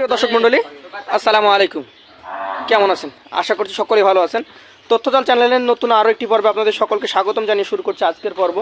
প্রিয় দর্শক মণ্ডলী আসসালামু আলাইকুম। কেমন আছেন? আশা করছি সকলেই ভালো আছেন। তথ্যজাল চ্যানেলের নতুন আরও একটি পর্বে আপনাদের সকলকে স্বাগতম জানিয়ে শুরু করছি আজকের পর্ব।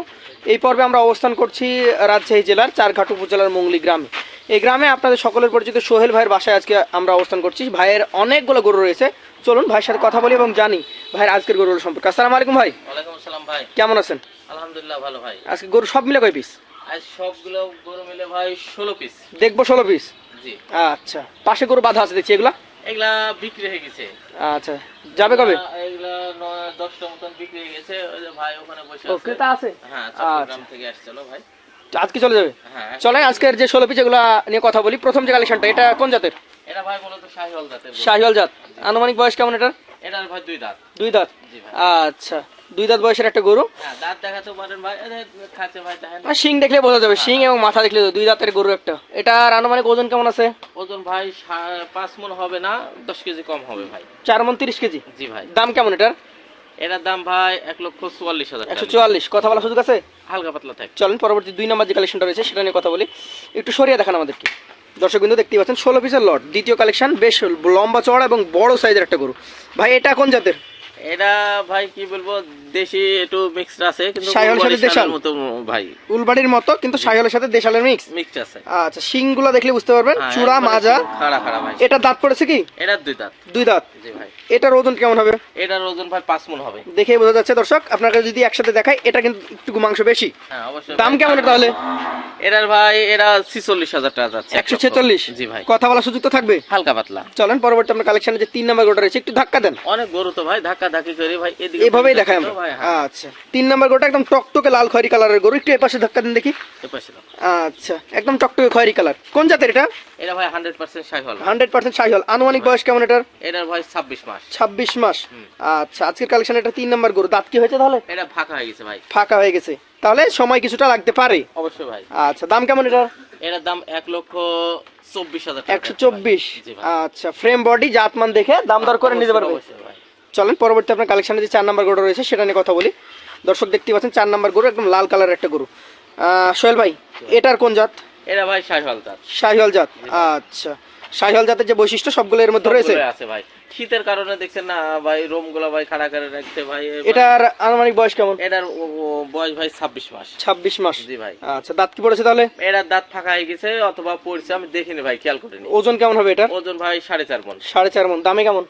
এই পর্বে আমরা অবস্থান করছি রাজশাহী জেলার চারঘাট উপজেলার মঙ্গলি গ্রামে। এই গ্রামে আপনাদের সকলের পরিচিত সোহেল ভাইয়ের বাসায় আজকে আমরা অবস্থান করছি। ভাইয়ের অনেকগুলো গরু রয়েছে। চলুন ভাইয়ের সাথে কথা বলি এবং জানি ভাইয়ের আজকের গরুর সম্পর্কে। আসসালামু আলাইকুম ভাই। আসসালাম ভাই। কেমন আছেন? আলহামদুলিল্লাহ ভালো ভাই। আজকে গরু সব মিলে কয় পিস আজ সবগুলো গরু মিলে ভাই ষোলো পিস দেখব ষোলো পিস জি। আচ্ছা পাশে গরু বাধা আছে দেখছি এগুলা? এগুলা বিক্রি হয়ে গেছে। আচ্ছা যাবে কবে? এগুলা- মতন বিক্রি হয়ে গেছে ওই যে ভাই ওখানে বসে আছে। ক্রেতা আছে? হ্যাঁ আচ্ছা। চট্টগ্রাম থেকে আসছিল ভাই। আজকে চলে যাবে? হ্যাঁ চলেন আজকের যে ষোলো পিস এগুলা নিয়ে কথা বলি। প্রথম যে কালেকশনটা এটা কোন জাতের? এটা ভাই মূলত শাহিওয়াল জাতের শাহিওয়াল জাত। আনুমানিক বয়স কেমন এটার? এটার ভাই দুই দাঁত। দুই দাঁত? আচ্ছা। দুই দাঁত বয়সের একটা গরু। হ্যাঁ দেখাতে শিং দেখলে বোঝা যাবে শিং এবং মাথা দেখলে দুই দাঁতের গরু একটা। এটার আনুমানিক ওজন কেমন আছে? ওজন ভাই পাঁচ মন হবে না দশ কেজি কম হবে ভাই। চার মন তিরিশ কেজি? জি ভাই। দাম কেমন এটার? এটার দাম ভাই এক লক্ষ চুয়াল্লিশ হাজার একশো চুয়াল্লিশ। কথা বলা সুযোগ আছে? হালকা পাতলা থাকে চলেন পরবর্তী দুই নম্বর যে কালেকশনটা রয়েছে সেটা নিয়ে কথা বলি। একটু সরিয়ে দেখান আমাদেরকে। দর্শক বিন্দু দেখতেই পাচ্ছেন ষোলো পিসের লট দ্বিতীয় কালেকশন বেশ লম্বা চড়া এবং বড় সাইজের একটা গরু। ভাই এটা কোন জাতের? এটা ভাই কি বলব দেশি একটু মিক্সড আছে কিন্তু সাথে দেশাল? মতো ভাই। উলবাড়ির মতো কিন্তু শাহিওয়ালের সাথে দেশালের মিক্স মিক্সড আছে। আচ্ছা শিংগুলো দেখলে বুঝতে পারবেন হ্যাঁ, চূড়া মাজা। খাড়া খাড়া ভাই। এটা দাঁত পড়েছে কি? এটা দুই দাঁত। দুই দাঁত? জি ভাই। এটার ওজন কেমন হবে? এটার ওজন ভাই পাঁচ মন হবে। দেখেই বোঝা যাচ্ছে দর্শক আপনাকে যদি একসাথে দেখাই এটা কিন্তু একটু মাংস বেশি। হ্যাঁ অবশ্যই দাম কেমন তাহলে? এটার ভাই এটা ছিচল্লিশ হাজার টাকা যাচ্ছে একশো ছেচল্লিশ? জি ভাই। কথা বলার সুযোগ তো থাকবে। হালকা পাতলা। চলেন পরবর্তী আপনার কালেকশনে যে তিন নাম্বার গোটা রয়েছে একটু ধাক্কা দেন। অনেক গরু তো ভাই ধাক্কা ধাক্কি করে ভাই এদিকে এভাবেই দেখাই আমরা। হ্যাঁ। আচ্ছা। তিন নাম্বার গোটা একদম টকটকে লাল খয়েরি কালারের গরু। একটু এপাশে ধাক্কা দিন দেখি। এপাশে আচ্ছা। একদম টকটকে খয়েরি কালার। কোন জাতের এটা? এটা ভাই hundred percent Sahiwal. Hundred percent Sahiwal. আনুমানিক বয়স কেমন এটার? এটার ভাই ছাব্বিশ মাস। ছাব্বিশ মাস। আচ্ছা আজকের কালেকশন এটা তিন নাম্বার গরু। দাঁত কি হয়েছে তাহলে? এটা ফাঁকা হয়ে গেছে ভাই। ফাঁকা হয়ে গেছে। তাহলে সময় কিছুটা লাগতে পারে। অবশ্যই ভাই। আচ্ছা দাম কেমন এটা এটার দাম এক লক্ষ চব্বিশ হাজার টাকা। একশো চব্বিশ। আচ্ছা ফ্রেম বডি জাতমান দেখে দাম দর করে নিতে পারবে। চলেন পরবর্তী আপনার কালেকশনে যে চার নাম্বার গরু রয়েছে সেটা নিয়ে কথা বলি। দর্শক দেখতে পাচ্ছেন চার নাম্বার গরু একদম লাল কালারের একটা গরু। সোহেল ভাই এটার কোন জাত? এটা ভাই শাহিওয়াল জাত। শাহিওয়াল জাত আচ্ছা। শাহিওয়াল জাতের যে বৈশিষ্ট্য সবগুলো এর মধ্যে রয়েছে? আছে ভাই। শীতের কারণে দেখছেন না ভাই রোমগুলা ভাই খাড়া করে রাখছে ভাই। এটার আনুমানিক বয়স কেমন? এটার বয়স ভাই ছাব্বিশ মাস। ছাব্বিশ মাস। জি ভাই। আচ্ছা দাঁত কি পড়েছে তাহলে? এটার দাঁত ফাঁকা হয়ে গেছে অথবা পড়ছে আমি দেখিনি ভাই খেয়াল করিনি। ওজন কেমন হবে এটা ওজন ভাই সাড়ে চার মন। সাড়ে চার মন দামে কেমন?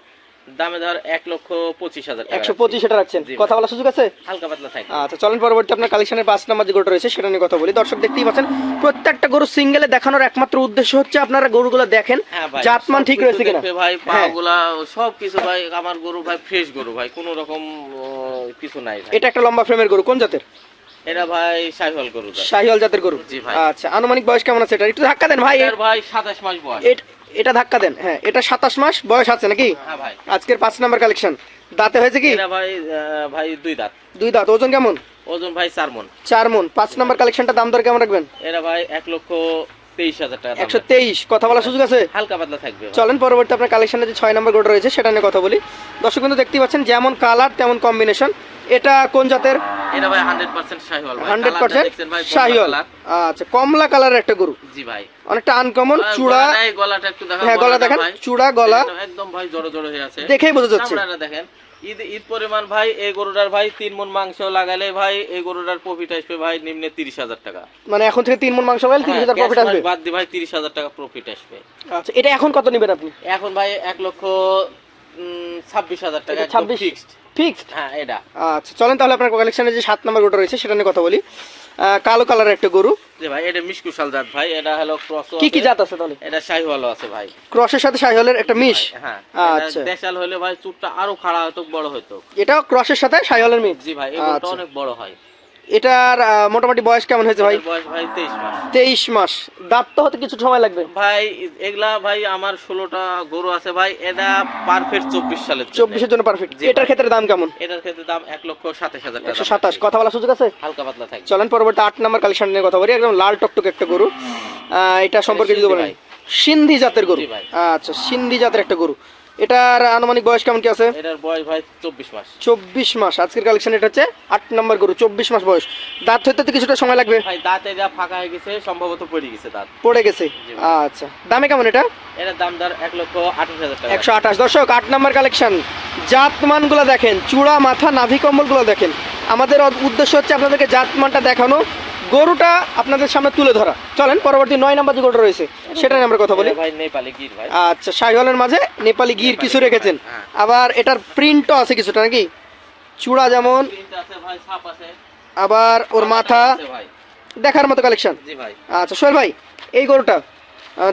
দামে ধর এক লক্ষ পঁচিশ হাজার একশো পঁচিশ এটা রাখছেন। কথা বলার সুযোগ আছে? হালকা পাতলা থাকে আচ্ছা চলেন পরবর্তী আপনার কালেকশনের পাঁচ নাম্বার যে গরুটা রয়েছে সেটা নিয়ে কথা বলি। দর্শক দেখতেই পাচ্ছেন প্রত্যেকটা গরু সিঙ্গেলে দেখানোর একমাত্র উদ্দেশ্য হচ্ছে আপনারা গরুগুলো দেখেন হ্যাঁ জাতমান ঠিক রয়েছে কিনা। ভাই হ্যাঁ। পাগুলা সব কিছু ভাই আমার গরু ভাই ফ্রেশ গরু ভাই কোনো রকম কিছু নাই এটা একটা লম্বা ফ্রেমের গরু কোন জাতের? এটা ভাই শাহিওয়াল গরু। শাহিওয়াল জাতের গরু। জি ভাই। আচ্ছা আনুমানিক বয়স কেমন আছে এটা একটু ধাক্কা দেন ভাই। ভাই সাতাশ মাস বয়স। এট- ধাক্কা দেন হ্যাঁ এটা সাতাশ মাস বয়স আছে নাকি? হ্যাঁ আজকের পাঁচ নাম্বার কালেকশন দাঁতে হয়েছে কি? ভাই ভাই দুই দাঁত। দুই দাঁত ওজন কেমন? ওজন ভাই চার মন। চার মন। পাঁচ নাম্বার কালেকশনটা দাম দর কেমন রাখবেন? এটা ভাই এক লক্ষ তেইশ হাজার টাকা একশো তেইশ। কথা বলার সুযোগ আছে? হালকা পাতলা থাকবে চলেন পরবর্তী আপনার কালেকশনে যে ছয় নম্বর গোটা রয়েছে সেটা নিয়ে কথা বলি। দর্শক কিন্তু দেখতেই পাচ্ছেন যেমন কালার তেমন কম্বিনেশন এটা কোন জাতের? এটা ভাই শাহিওয়াল ভাই। শাহিওয়াল। আচ্ছা কমলা কালারের একটা গরু। জি ভাই। অনেকটা আনকমন চূড়া। গলাটা একটু দেখান হ্যাঁ, গলা দেখেন, চূড়া, গলা। একদম- একদম ভাই জড়ো জড়ো হয়ে আছে। দেখেই বোঝা যাচ্ছে। চামড়াটা দেখেন। ঈদ ঈদ পরিমাণ ভাই এই গরুটার ভাই তিন মন মাংস লাগালে ভাই এই গরুটার প্রফিট আসবে ভাই নিম্নে তিরিশ হাজার টাকা। মানে এখন থেকে তিন মন মাংস পাইলে তিরিশ হাজার হ্যাঁ, প্রফিট আসবে? বাদ দিয়ে ভাই তিরিশ হাজার টাকা প্রফিট আসবে। আচ্ছা এটা এখন কত নেবেন আপনি? এখন ভাই এক লক্ষ ছাব্বিশ হাজার টাকা ছাব্বিশ ফিক্সড ফিক্সড হ্যাঁ এটা। আচ্ছা চলেন তাহলে আপনার কালেকশনে যে সাত নম্বর গরুটা রয়েছে সেটা নিয়ে কথা বলি। কালো কালারের একটা গরু। যে ভাই এটা মিশকুশাল জাত ভাই এটা হলো ক্রস কি কি জাত আছে তাহলে? এটা শাহিওয়ালও আছে ভাই। ক্রসের সাথে শাহিওয়ালের একটা মিশ? হ্যাঁ আচ্ছা। দেশাল হলে ভাই চুটটা আরও খাড়া হতো বড় হতো এটা ক্রসের সাথে শাহিওয়ালের মিশ? জি ভাই এগুলো আচ্ছা। অনেক বড় হয়। এটার মোটামুটি বয়স কেমন হয়েছে ভাই? বয়স ভাই তেইশ মাস। তেইশ মাস। দাঁত তো হতে কিছু সময় লাগবে। ভাই এগুলা ভাই আমার ষোলোটা গরু আছে ভাই এটা পারফেক্ট চব্বিশ সালের জন্য। চব্বিশের জন্য পারফেক্ট এটার ক্ষেত্রে দাম কেমন? এটার ক্ষেত্রে দাম এক লক্ষ সাতাশ হাজার একশো সাতাশ। কথা বলার সুযোগ আছে? হালকা পাতলা থাকবে। চলেন পরবর্তী আট নম্বর কালেকশন নিয়ে কথা বলি। একদম লাল টকটক একটা গরু। এটা সম্পর্কে যদি বলেন। সিন্ধি জাতের গরু। আচ্ছা সিন্ধি জাতের একটা গরু। এটার আনুমানিক বয়স কেমন কি আছে? এটার বয়স ভাই চব্বিশ মাস। চব্বিশ মাস। আজকের কালেকশন এটা হচ্ছে আট নম্বর গরু চব্বিশ মাস বয়স। দাঁত হইতে কিছুটা সময় লাগবে? ভাই দাঁত এটা ফাঁকা হয়ে গেছে সম্ভবত পড়ে গেছে দাঁত। পড়ে গেছে? আচ্ছা। দামে কেমন এটা? এটার দাম দর এক লক্ষ আঠাশ হাজার টাকা। একশো আঠাশ। দর্শক আট নম্বর কালেকশন জাতমানগুলো দেখেন চূড়া মাথা নাভি কম্বলগুলো দেখেন। আমাদের উদ্দেশ্য হচ্ছে আপনাদেরকে জাতমানটা দেখানো। গরুটা আপনাদের সামনে তুলে ধরা। চলেন পরবর্তী নয় নম্বর যে গরুটা রয়েছে সেটা নিয়ে আমরা কথা বলি। আচ্ছা শাহিওয়ালের মাঝে নেপালি গির কিছু রেখেছেন। হ্যাঁ। আবার এটার প্রিন্টও আছে কিছুটা নাকি? চূড়া যেমন আবার ওর মাথা দেখার মতো কালেকশন আচ্ছা সোহেল ভাই এই গরুটা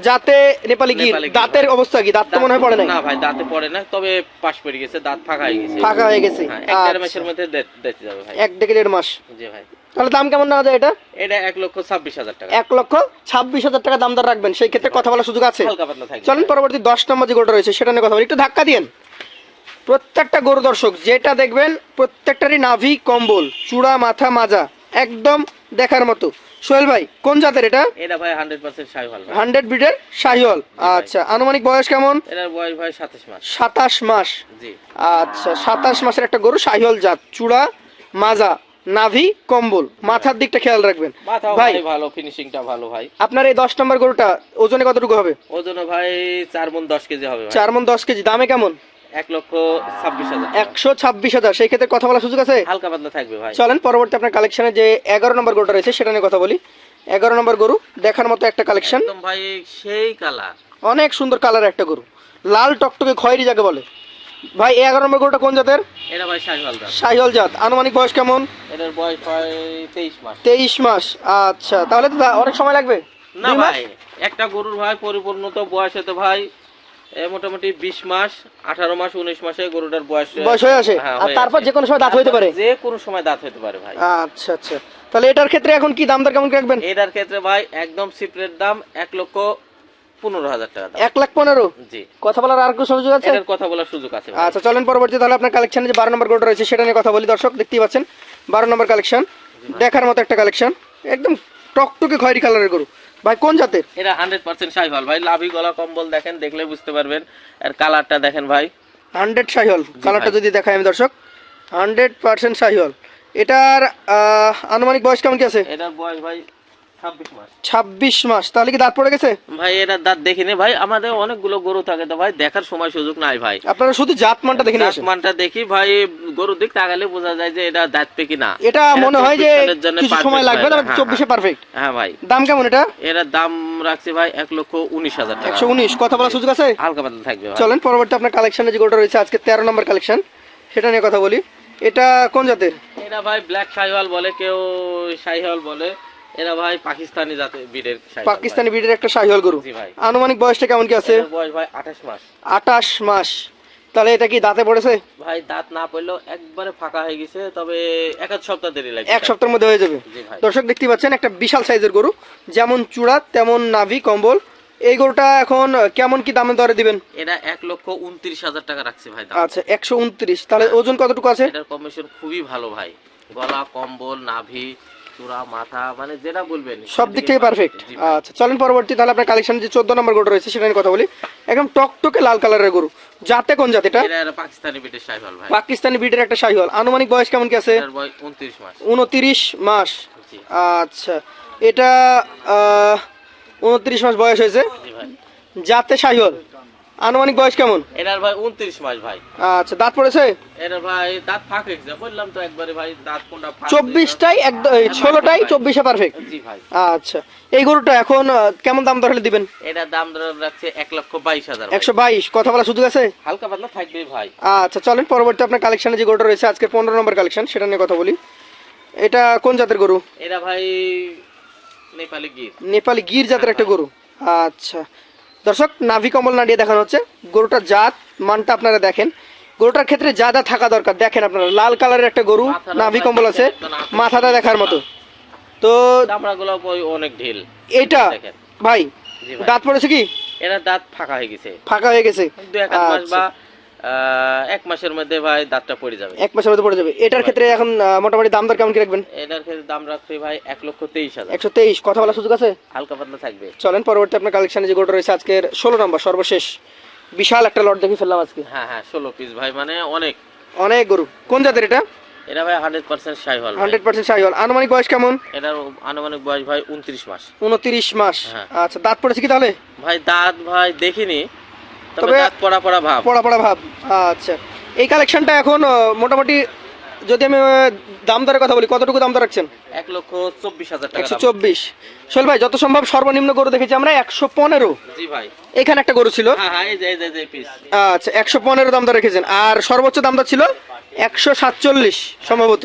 যাতে নেপালি গির দাঁতের অবস্থা কি? দাঁত তো মনে হয় পড়ে না ভাই দাঁতে পড়ে না তবে পাশ পড়ে গেছে দাঁত ফাঁকা হয়ে গেছে। ফাঁকা হয়ে গেছে। হ্যাঁ, এক দেড় আচ্ছা। মাসের মধ্যে দেখতে যাবে ভাই। এক দেড় মাস। জি ভাই। তাহলে দাম কেমন দেওয়া যায় এটা? এটা এক লক্ষ ছাব্বিশ হাজার টাকা। এক লক্ষ ছাব্বিশ হাজার টাকা দাম দর রাখবেন সেই ক্ষেত্রে কথা বলার সুযোগ আছে। চলেন পরবর্তী দশ নম্বর যে গরুটা রয়েছে সেটা নিয়ে কথা বলি। একটু ধাক্কা দিয়েন। প্রত্যেকটা গরু দর্শক যেটা দেখবেন প্রত্যেকটারই নাভি কম্বল চূড়া মাথা মাজা একদম দেখার মতো। সোহেল ভাই কোন জাতের এটা? এটা ভাই হান্ড্রেড বিটের শাহিওয়াল আচ্ছা আনুমানিক বয়স কেমন? এটার বয়স ভাই সাতাশ মাস। সাতাশ মাস। জি। আচ্ছা সাতাশ মাসের একটা গরু শাহিওয়াল জাত চূড়া মাজা। নাভি কম্বল। মাথার দিকটা খেয়াল রাখবেন। ভাই ভালো ফিনিশিংটা ভালো ভাই। আপনার এই দশ নম্বর গরুটা ওজনে কতটুকু হবে? ওজন ভাই চার মন দশ কেজি হবে ভাই। চার মন দশ কেজি। দামে কেমন? এক লক্ষ ছাব্বিশ হাজার। একশো ছাব্বিশ হাজার। সেই ক্ষেত্রে কথা বলার সুযোগ আছে? হালকা পাতলা থাকবে ভাই। চলেন পরবর্তী আপনার কালেকশনে যে এগারো নম্বর গরুটা রয়েছে সেটা নিয়ে কথা বলি। এগারো নম্বর গরু দেখার মতো একটা কালেকশন একদম ভাই সেই কালার অনেক সুন্দর কালার একটা গরু। লাল টকটকে খয়েরি যাকে বলে। ভাই এগারো নম্বর গরুটা কোন জাতের? এটা ভাই ষাট হালদার শাহিওয়াল জাত। আনুমানিক বয়স কেমন? এটার বয়স হয় তেইশ মাস। তেইশ মাস। আচ্ছা তাহলে তো অনেক সময় লাগবে? না ভাই একটা গরুর ভাই পরিপূর্ণ তো বয়স হতে ভাই মোটামুটি বিশ মাস আঠারো মাস উনিশ মাসে গরুটার বয়স বয়স হয়ে আসে? হ্যাঁ, আর তারপর। যে কোনো সময় দাঁত হইতে পারে? যে কোনো সময় দাঁত হতে পারে ভাই। আচ্ছা আচ্ছা। তাহলে এটার ক্ষেত্রে এখন কি দাম দর কেমন রাখবেন? এটার ক্ষেত্রে ভাই একদম সিপ্রেট দাম এক লক্ষ পনেরো হাজার টাকা এক লাখ পনেরো? জি। কথা বলার আর কোনো সুযোগ আছে? কথা বলার সুযোগ আছে আচ্ছা চলেন পরবর্তী তাহলে আপনার কালেকশনে যে বারো নম্বর গরুটা রয়েছে সেটা নিয়ে কথা বলি। দর্শক দেখতেই পাচ্ছেন বারো নম্বর কালেকশন দেখার মতো একটা কালেকশন একদম টকটকে খয়েরি কালারের গরু। ভাই কোন জাতের? এটা হান্ড্রেড পার্সেন্ট সাইভাল ভাই। লাভি গলা কম্বল দেখেন দেখলে বুঝতে পারবেন। আর কালারটা দেখেন ভাই। হান্ড্রেড শাহিওয়াল কালারটা যদি দেখাই আমি দর্শক। হান্ড্রেড পার্সেন্ট শাহিওয়াল এটার আনুমানিক বয়স কেমন কি আছে? এটার বয়স ভাই ছাব্বিশ মাস। তাহলে কি দাঁত পড়ে গেছে? ভাই এটার দাঁত দেখিনি। ভাই আমাদের অনেকগুলো গরু থাকে তো ভাই দেখার সময় সুযোগ নাই ভাই। আপনারা শুধু জাত মানটা দেখে মানটা দেখি ভাই গরুর দিক তাকালে বোঝা যায় যে এটা দাঁত পেকি না এটা মনে হয় যে 24 সালের জন্য কিছু সময় লাগবে। তবে হ্যাঁ, চব্বিশে পারফেক্ট হ্যাঁ ভাই। দাম কেমন এটা? দাম রাখছি ভাই এক লক্ষ উনিশ হাজার টাকা। একশো উনিশ। কথা বলার সুযোগ আছে? হালকা পাতলা থাকবে চলেন পরবর্তী আপনার কালেকশনে যে গরুটা রয়েছে আজকে তেরো নম্বর কালেকশন সেটা নিয়ে কথা বলি। এটা কোন জাতের? এটা ভাই ব্ল্যাক শাহিওয়াল বলে কেউ শাহিওয়াল বলে। এরা ভাই পাকিস্তানি জাতের শাহিওয়াল পাকিস্তানি বিডের একটা শাহিওয়াল গরু। আনুমানিক বয়সটা কেমন কি আছে? বয়স ভাই আঠাশ মাস। আঠাশ মাস। তাহলে এটা কি দাঁতে পড়েছে? ভাই দাঁত না পড়লেও একবারে ফাঁকা হয়ে গেছে তবে এক সপ্তাহ দেরি লাগবে। এক সপ্তাহের মধ্যে হয়ে যাবে। দর্শক দেখতে পাচ্ছেন একটা বিশাল সাইজের গরু। যেমন চূড়া তেমন নাভি কম্বল। এই গরুটা এখন কেমন কি দামে দরে দিবেন? এটা এক লক্ষ উনত্রিশ হাজার টাকা রাখছে ভাই আচ্ছা একশো উনত্রিশ। তাহলে ওজন কতটুকু আছে? এটার কমিশন খুবই ভালো ভাই। গলা কম্বল নাভি চূড়া মাথা মানে যেটা বলবেন। সব দিক থেকে পারফেক্ট আচ্ছা চলেন পরবর্তী তাহলে আপনার কালেকশন যে চোদ্দ নম্বর গরু রয়েছে সেটা নিয়ে কথা বলি। একদম টকটকে লাল কালারের গরু। জাতে কোন জাত এটা? এটা পাকিস্তানি বিটের শাহিওয়াল ভাই। পাকিস্তানি বিটের একটা শাহিওয়াল। আনুমানিক বয়স কেমন কি আছে? উনত্রিশ মাস। উনত্রিশ মাস। আচ্ছা এটা উনত্রিশ মাস বয়স হয়েছে। জাতে শাহিওয়াল। আনুমানিক বয়স কেমন? এটার ভাই উনত্রিশ মাস ভাই। আচ্ছা দাঁত পড়েছে? এটার ভাই দাঁত ফাঁক হয়েছে বললাম তো একবারে ভাই দাঁত কোনটা চব্বিশটাই একদম এই ষোলোটাই চব্বিশে পারফেক্ট জি ভাই। আচ্ছা এই গরুটা এখন কেমন দাম হলে দিবেন? এটার দাম ধরে রাখছে এক লক্ষ বাইশ হাজার। একশো বাইশ কথা বলা সুযোগ আছে? হালকা পাতলা থাকবে ভাই। আচ্ছা চলেন পরবর্তী আপনার কালেকশনে যে গরুটা রয়েছে আজকে পনেরো নম্বর কালেকশন সেটা নিয়ে কথা বলি। এটা কোন জাতের গরু? এটা ভাই নেপালি গির। নেপালি গির জাতের একটা গরু। আচ্ছা দর্শক নাভি কমল নাড়িয়ে দেখানো হচ্ছে। গরুটার জাত মানটা আপনারা দেখেন। গরুটার ক্ষেত্রে যা যা থাকা দরকার দেখেন আপনারা লাল কালারের একটা গরু নাভি কম্বল আছে মাথাটা দেখার মতো। তো অনেক ঢিল। এটা ভাই দাঁত পড়েছে কি? এটা দাঁত ফাঁকা হয়ে গেছে। ফাঁকা হয়ে গেছে। দু এক মাস আচ্ছা। বা এক মাসের মধ্যে ভাই দাঁতটা পড়ে যাবে। এক মাসের মধ্যে পড়ে যাবে। এটার ক্ষেত্রে এখন মোটামুটি দাম দর কেমন কি রাখবেন? এটার ক্ষেত্রে দাম রাখছে ভাই এক লক্ষ তেইশ হাজার। একশো তেইশ। কথা বলার সুযোগ আছে? হালকা পাতলা থাকবে। চলেন পরবর্তী আপনার কালেকশনে যে গরুটা রয়েছে আজকের ষোলো নম্বর সর্বশেষ। বিশাল একটা লট দেখে ফেললাম আজকে। হ্যাঁ হ্যাঁ ষোলো পিস ভাই মানে অনেক। অনেক গরু। কোন জাতের এটা? এটা ভাই হান্ড্রেড পার্সেন্ট হল হান্ড্রেড পার্সেন্ট সাইহল আনুমানিক বয়স কেমন? এটার আনুমানিক বয়স ভাই উনত্রিশ মাস। উনত্রিশ মাস। হ্যাঁ। আচ্ছা দাঁত পড়েছে কি তাহলে? ভাই দাঁত ভাই দেখিনি। তবে পড়া পড়া ভাব। পড়া পড়া ভাব। আচ্ছা। এই কালেকশনটা এখন মোটামুটি যদি আমি দাম দরের কথা বলি কতটুকু দাম দর রাখছেন? এক লক্ষ চব্বিশ হাজার টাকা একশো চব্বিশ। সোহেল ভাই যত সম্ভব সর্বনিম্ন গরু দেখেছি আমরা একশো পনেরো। জি ভাই। এখানে একটা গরু ছিল। হ্যাঁ হ্যাঁ আচ্ছা একশো পনেরো দাম দর রেখেছেন। আর সর্বোচ্চ দাম দর ছিল একশো সাতচল্লিশ সম্ভবত।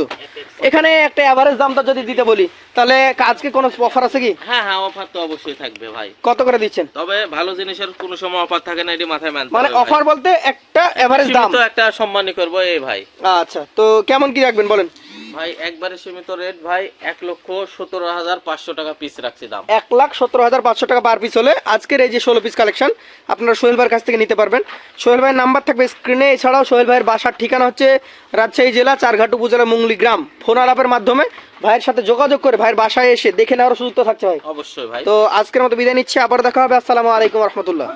এখানে একটা এভারেজ দামটা যদি দিতে বলি তাহলে আজকে কোনো অফার আছে কি? হ্যাঁ হ্যাঁ অফার তো অবশ্যই থাকবে ভাই। কত করে দিচ্ছেন? তবে ভালো জিনিসের কোনো সময় অফার থাকে না এটি মাথায় মানতে মানে অফার বলতে একটা এভারেজ দাম। তো একটা সম্মানই করব এই ভাই। আচ্ছা তো কেমন কি রাখবেন বলেন? ভাই একবারে সীমিত রেট ভাই এক লক্ষ সতেরো হাজার পাঁচশো টাকা পিস রাখছি দাম। এক লাখ সতেরো হাজার পাঁচশো টাকা পার পিস হলে আজকের এই যে ষোলো পিস কালেকশন আপনারা সোহেল ভাইয়ের কাছ থেকে নিতে পারবেন। সোহেল ভাইয়ের নাম্বার থাকবে স্ক্রিনে এছাড়াও সোহেল ভাইয়ের বাসার ঠিকানা হচ্ছে রাজশাহী জেলা চারঘাট উপজেলা মুংলি গ্রাম। ফোন আলাপের মাধ্যমে ভাইয়ের সাথে যোগাযোগ করে ভাইয়ের বাসায় এসে দেখে নেওয়ার সুযোগ তো থাকছে ভাই। অবশ্যই ভাই। তো আজকের মতো বিদায় নিচ্ছি আবার দেখা হবে। আসসালামু আলাইকুম রহমতুল্লাহ।